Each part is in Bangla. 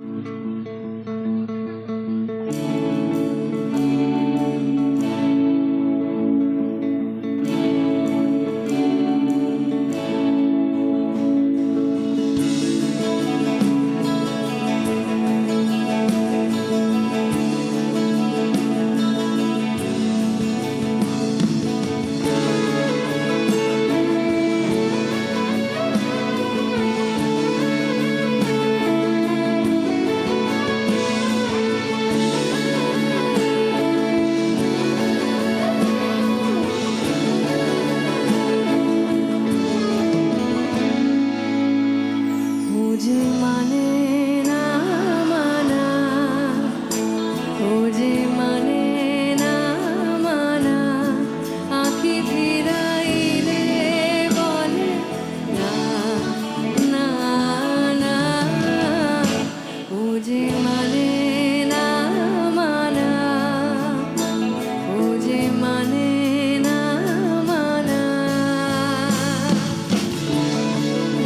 Música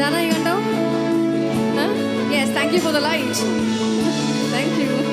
Huh? Yes, thank you for the light. Thank you.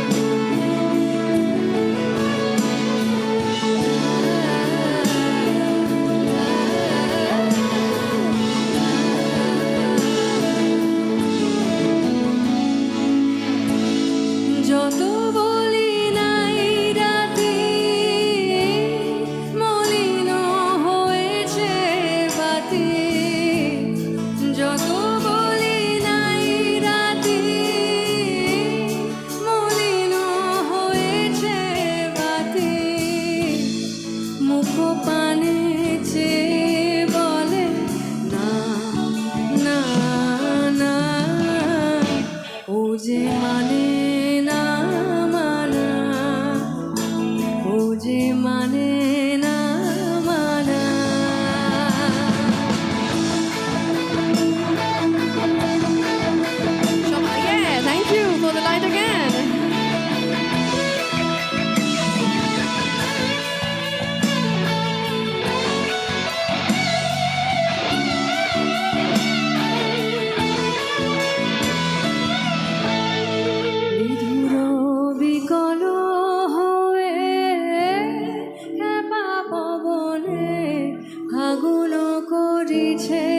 যে মানে change.